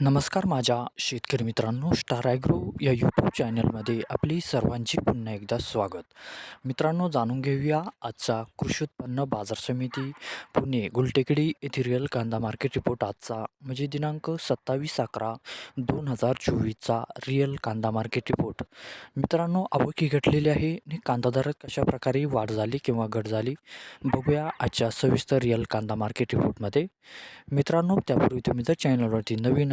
नमस्कार माझ्या शेतकरी मित्रांनो स्टार ॲग्रो या यूट्यूब चॅनलमध्ये आपली सर्वांची पुन्हा एकदा स्वागत. मित्रांनो जाणून घेऊया आजचा कृषी उत्पन्न बाजार समिती पुणे गुलटेकडी येथील कांदा मार्केट रिपोर्ट आजचा. म्हणजे दिनांक सत्तावीस अकरा दोन हजार चोवीसचा रिअल कांदा मार्केट रिपोर्ट मित्रांनो आवकी घटलेली आहे आणि कांदा दरात कशाप्रकारे वाढ झाली किंवा घट झाली बघूया आजच्या सविस्तर रिअल कांदा मार्केट रिपोर्टमध्ये मित्रांनो त्यापूर्वी तुम्ही जर चॅनलवरती नवीन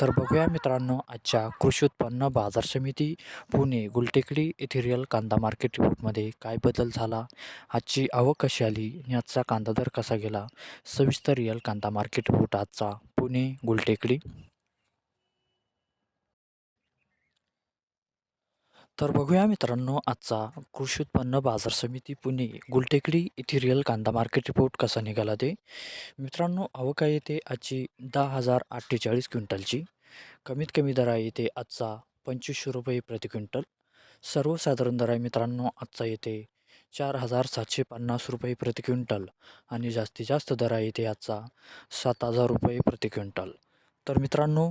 तर बघूया मित्रांनो आजच्या कृषी उत्पन्न बाजार समिती पुणे गुलटेकडी इथेरियल कांदा मार्केट रिपोर्टमध्ये काय बदल झाला? आजची आवक कशी आली? आणि आजचा कांदा दर कसा गेला? सविस्तर रिअल कांदा मार्केट रिपोर्ट आजचा पुणे गुलटेकडी. तर बघूया मित्रांनो आजचा कृषी उत्पन्न बाजार समिती पुणे गुलटेकडी येथे रिअल कांदा मार्केट रिपोर्ट कसा निघाला ते? मित्रांनो आवक येते आजची दहा हजार अठ्ठेचाळीस क्विंटलची. कमीत कमी दर आहे येते आजचा पंचवीसशे रुपये प्रति क्विंटल. सर्वसाधारण दर आहे मित्रांनो आजचा येते चार हजार सातशे पन्नास रुपये प्रति क्विंटल आणि जास्तीत जास्त दर आहे येते आजचा सात हजार रुपये प्रति क्विंटल. तर मित्रांनो